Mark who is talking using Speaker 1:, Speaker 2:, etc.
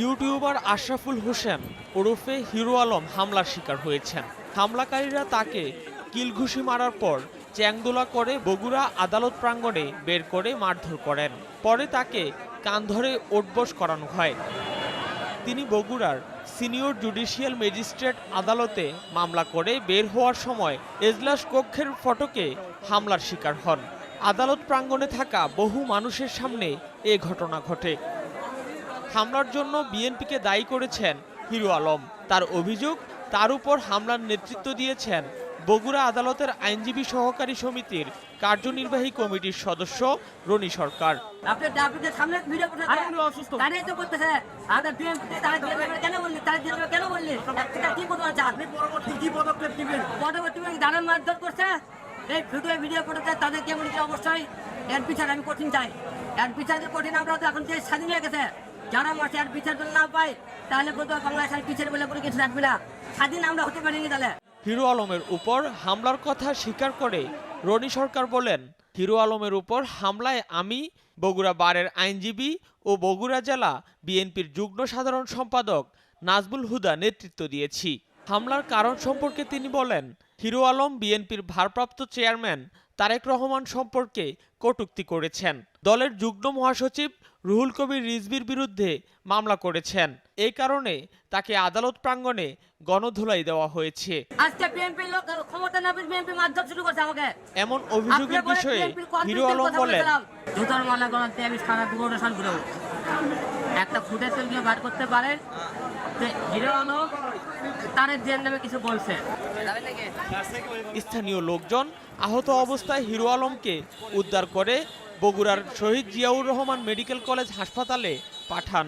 Speaker 1: YouTuber Ashraful Hossain ওরফে hero Alam হামলার শিকার হয়েছেন হামলাকারীরা তাকে কিলঘুষি মারার পর চ্যাংদোলা করে বগুড়া আদালত প্রাঙ্গণে বের করে মারধর করেন পরে তাকে কান ধরে করানো হয় তিনি বগুড়ার সিনিয়র জুডিশিয়াল ম্যাজিস্ট্রেট আদালতে মামলা করে বের হওয়ার সময় এজলাস কক্ষের ফটকে হামলার শিকার হন আদালত প্রাঙ্গণে থাকা বহু মানুষের সামনে এ ঘটনা ঘটে হামলার জন্য বিএনপিকে দায়ী করেছেন হিরু আলম তার অভিযোগ তার উপর হামলার নেতৃত্ব দিয়েছেন বগুড়া আদালতের আইনজীবী সহকারী সমিতির কার্যনির্বাহী কমিটির সদস্য রনি সরকার
Speaker 2: এই ভিডিও ভিডিও করতে তাদেরকে অবশ্যই এর পিছনে আমি কঠিন চাই এর পিছনে কঠিন আমরা এখন স্বাধীন হয়ে গেছে যারা মাঠে আর বিচার না পায় তাহলে বলতে বাংলাদেশের পিছের বলে কোনো কিছু থাকবে না স্বাধীন আমরা হতে পারিনি তাহলে
Speaker 1: হিরো আলমের উপর হামলার কথা স্বীকার করে রনি সরকার বলেন হিরো আলমের উপর হামলায় আমি বগুড়া বারের আইনজীবী ও বগুড়া জেলা বিএনপির যুগ্ম সাধারণ সম্পাদক নাজবুল হুদা নেতৃত্ব দিয়েছি হামলার কারণ সম্পর্কে তিনি বলেন হিরো আলম বিএনপির ভারপ্রাপ্ত চেয়ারম্যান তারেক রহমান সম্পর্কে কটুক্তি করেছেন দলের যুগ্ম মহাসচিব রুহুল কবির রিজবির বিরুদ্ধে মামলা করেছেন এই কারণে তাকে আদালত প্রাঙ্গনে গণধুলাই দেওয়া হয়েছে এমন অভিযোগের বিষয়ে হিরো আলম বলেন
Speaker 2: একটা ফুটে তেল নিয়ে বার করতে পারেন
Speaker 1: স্থানীয় লোকজন আহত অবস্থায় হিরো আলমকে উদ্ধার করে বগুড়ার শহীদ জিয়াউর রহমান মেডিকেল কলেজ হাসপাতালে পাঠান